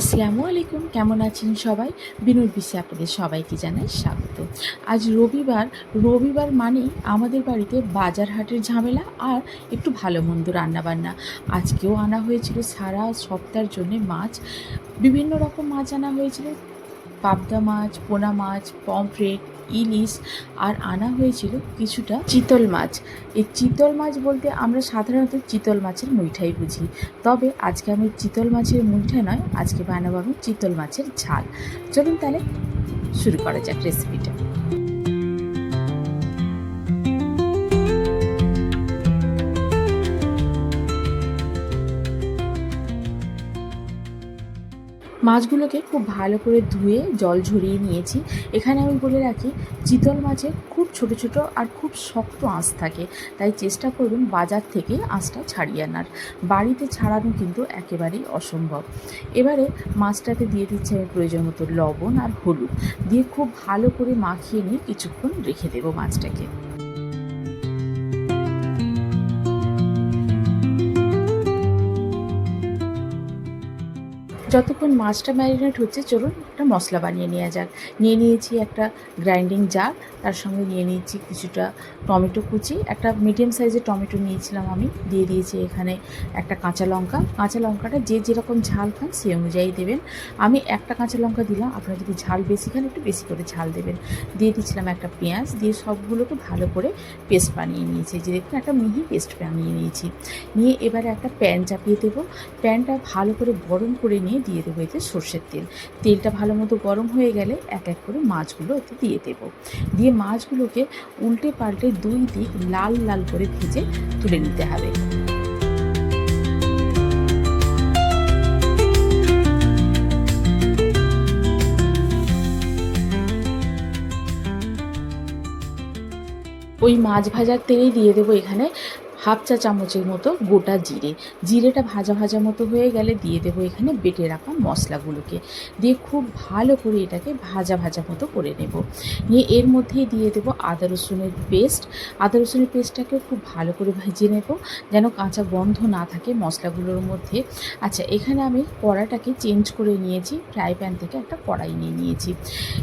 আসসালামু আলাইকুম, কেমন আছেন সবাই? বিনোদ বিশ্বে আপনাদের সবাইকে জানাই স্বাগত। আজ রবিবার রবিবার মানেই আমাদের বাড়িতে বাজার হাটের ঝামেলা আর একটু ভালো মন্দ রান্নাবান্না। আজকেও আনা হয়েছিল সারা সপ্তাহের জন্য মাছ। বিভিন্ন রকম মাছ আনা হয়েছিল। পাবদা মাছ, পোনা মাছ, পমফ্রেট ইলিশ আর আনা হয়েছিল কিছুটা চিতল মাছ। এই চিতল মাছ বলতে আমরা সাধারণত চিতল মাছের মুইঠাই বুঝি। তবে আজকে আমি চিতল মাছের মুইঠা নয়, আজকে বানাবো আমি চিতল মাছের ঝাল। চলুন তাহলে শুরু করা যাক রেসিপিটা মাছগুলোকে খুব ভালো করে ধুয়ে জল ঝরিয়ে নিয়েছি। এখানে আমি বলে রাখি, চিতল মাছের খুব ছোট ছোট আর খুব শক্ত আঁশ থাকে। তাই চেষ্টা করবেন বাজার থেকে আঁশটা ছাড়িয়ে আনার। বাড়িতে ছাড়ানো কিন্তু একেবারেই অসম্ভব। এবারে মাছটাকে দিয়ে দিচ্ছি আমি প্রয়োজন মতো লবণ আর হলুদ। দিয়ে খুব ভালো করে মাখিয়ে নিয়ে কিছুক্ষণ রেখে দেবো মাছটাকে। যতক্ষণ মাছটা ম্যারিনেট হচ্ছে, চলুন একটা মশলা বানিয়ে নেওয়া যাক। নিয়ে নিয়েছি একটা গ্রাইন্ডিং জার তার সঙ্গে নিয়ে নিয়েছি কিছুটা টমেটো কুচি। একটা মিডিয়াম সাইজের টমেটো নিয়েছিলাম আমি, দিয়ে দিয়েছি এখানে একটা কাঁচা লঙ্কা। কাঁচা লঙ্কাটা যে যেরকম ঝাল খান সেই অনুযায়ী দেবেন। আমি একটা কাঁচা লঙ্কা দিলাম, আপনারা যদি ঝাল বেশি খান, একটু বেশি করে ঝাল দেবেন। দিয়ে দিয়েছিলাম একটা পেঁয়াজ, দিয়ে সবগুলোকে ভালো করে পেস্ট বানিয়ে নিয়েছি। যে দেখুন, একটা মিহি পেস্ট বানিয়ে নিয়েছি। নিয়ে এবারে একটা প্যান চাপিয়ে দেবো। প্যানটা ভালো করে গরম করে নিয়ে দিয়ে দেবো এতে সর্ষের তেল। তেলটা ভালো মতো গরম হয়ে গেলে এক এক করে মাছগুলো এতে দিয়ে দেবো। দিয়ে মাছগুলোকে উল্টে পাল্টে দুই দিক লাল লাল করে ভেজে তুলে নিতে হবে। ওই মাছ ভাজার তেলেই দিয়ে দেবো এখানে হাফ চা চামচের মতো গোটা জিরে। জিরেটা ভাজা ভাজা মতো হয়ে গেলে দিয়ে দেবো এখানে বেটে রাখা মশলাগুলোকে। দিয়ে খুব ভালো করে এটাকে ভাজা ভাজা মতো করে নেব। নিয়ে এর মধ্যেই দিয়ে দেবো আদা রসুনের পেস্ট। আদা রসুনের পেস্টটাকেও খুব ভালো করে ভেজে নেব যেন কাঁচা গন্ধ না থাকে মশলাগুলোর মধ্যে। আচ্ছা এখানে আমি কড়াটাকে চেঞ্জ করে নিয়েছি। ফ্রাই প্যান থেকে একটা কড়াই নিয়ে নিয়েছি।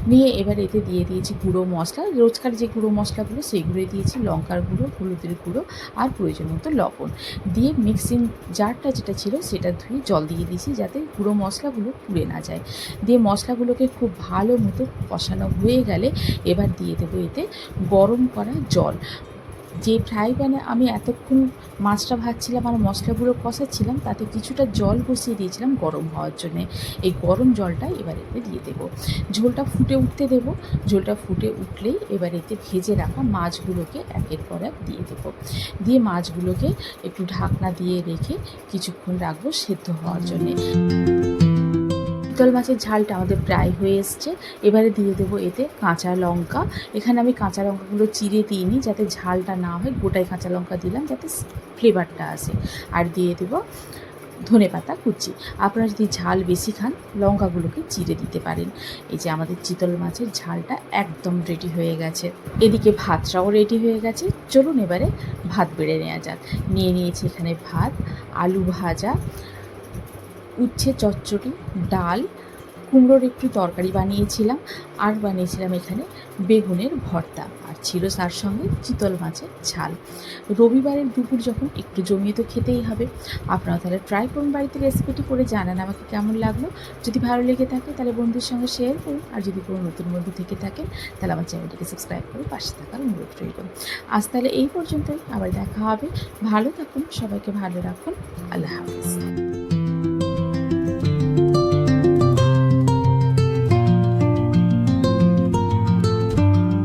নিয়ে এবার এতে দিয়ে দিয়েছি গুঁড়ো মশলা। রোজকার যে গুঁড়ো মশলাগুলো, সেগুলোই দিয়েছি। লঙ্কার গুঁড়ো, হলুদের গুঁড়ো আর প্রয়োজন মতো লবণ। দিয়ে মিক্সিং জারটা যেটা ছিল সেটা ধুয়ে জল দিয়ে দিয়েছি যাতে গুঁড়ো মশলাগুলো পুড়ে না যায়। দিয়ে মশলাগুলোকে খুব ভালো মতো কষানো হয়ে গেলে এবার দিয়ে দেবো এতে গরম করা জল। যে ফ্রাই প্যানে আমি এতক্ষণ মাছটা ভাজছিলাম আর মশলাগুলো কষাচ্ছিলাম, তাতে কিছুটা জল বসিয়ে দিয়েছিলাম গরম হওয়ার জন্য। এই গরম জলটা এবার এতে দিয়ে দেবো। ঝোলটা ফুটে উঠতে দেবো। ঝোলটা ফুটে উঠলেই এবার এতে ভেজে রাখা মাছগুলোকে একের পর এক দিয়ে দেবো। দিয়ে মাছগুলোকে একটু ঢাকনা দিয়ে রেখে কিছুক্ষণ রাখব সেদ্ধ হওয়ার জন্যে। চিতল মাছের ঝালটা আমাদের প্রায় হয়ে এসছে। এবারে দিয়ে দেবো এতে কাঁচা লঙ্কা। এখানে আমি কাঁচা লঙ্কাগুলো চিড়ে দিইনি, যাতে ঝালটা না হয় গোটাই কাঁচা লঙ্কা দিলাম, যাতে ফ্লেভারটা আসে। আর দিয়ে দেবো ধনে পাতা কুচি। আপনারা যদি ঝাল বেশি খান, লঙ্কাগুলোকে চিড়ে দিতে পারেন। এই যে আমাদের চিতল মাছের ঝালটা একদম রেডি হয়ে গেছে। এদিকে ভাতটাও রেডি হয়ে গেছে। চলুন এবারে ভাত বেড়ে নেওয়া যাক। নিয়ে নিয়েছি এখানে ভাত, আলু ভাজা উচ্ছে, চচ্চড়ি, ডাল, কুমড়োর একটু তরকারি বানিয়েছিলাম আর বানিয়েছিলাম এখানে বেগুনের ভর্তা আর ছিল তার সঙ্গে চিতল মাছের ঝাল। রবিবারের দুপুর যখন একটু জমিয়ে তো খেতেই হবে। আপনারা তাহলে ট্রাই করুন বাড়িতে রেসিপিটি করে, জানান আমাকে কেমন লাগল। যদি ভালো লেগে থাকে তাহলে বন্ধুর সঙ্গে শেয়ার করুন আর যদি কোনো নতুন বন্ধু থেকে থাকেন তাহলে আমার চ্যানেলটিকে সাবস্ক্রাইব করে পাশে থাকার অনুরোধ রইল। আজ তাহলে এই পর্যন্তই, আবার দেখা হবে। ভালো থাকুন, সবাইকে ভালো রাখুন। আল্লাহ